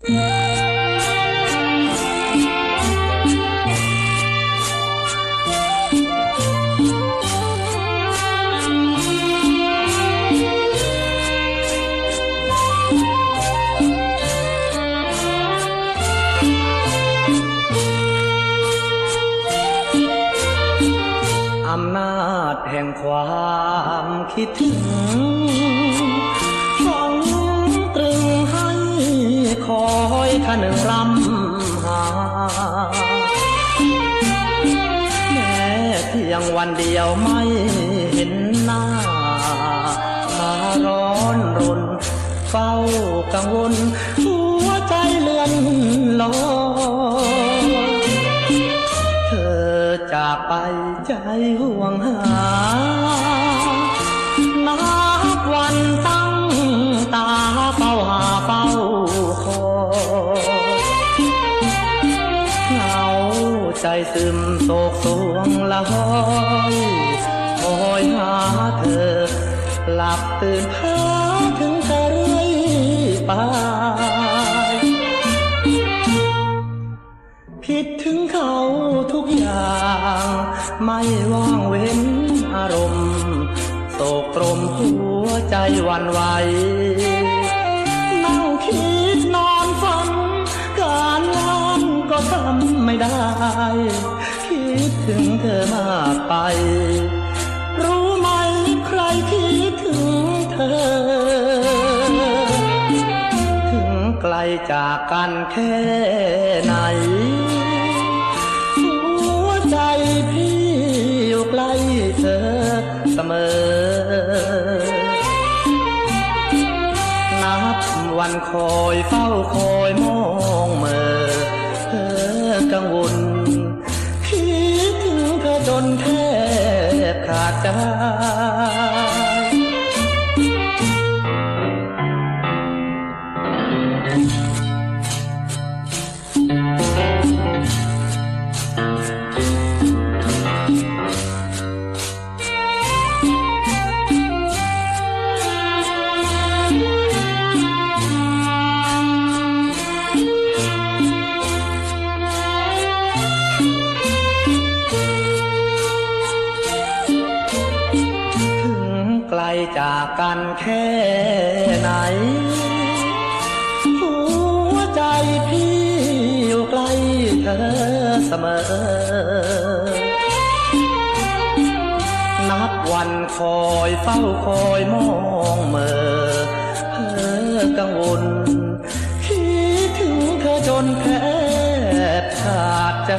อำนาจแห่งความคิดถึง อยขนึงรำหาแม้เพียงวันเดียวไม่เห็นหน้าพาร้อนรน เฝ้ากังวล หัวใจเลื่อนลอยเธอจากไปใจห่วงหา ใจซึมโศกสวงละห้อยคอยหาเธอ หลับตื่นพ้อถึงเธอเรื่อยไปคิดถึงเขาทุกอย่าง ไม่ว่างเว้นอารมณ์โศกตรมหัวใจวันไหว ได้ คิดถึงเธอมากไป รู้ไหมใครคิดถึงเธอ ถึงไกลจากกันแค่ไหน หัวใจพี่อยู่ใกล้เธอเสมอนับวันคอยเฝ้าคอยมองเมื่อ กังวล คิดถึงเธอจนแทบขาดใจ จากกันแค่ไหน หัวใจพี่อยู่ใกล้เธอเสมอ นับวันคอยเฝ้าคอยมองเมื่อเพ้อกังวลคิดถึงเธอจนแทบขาดใจ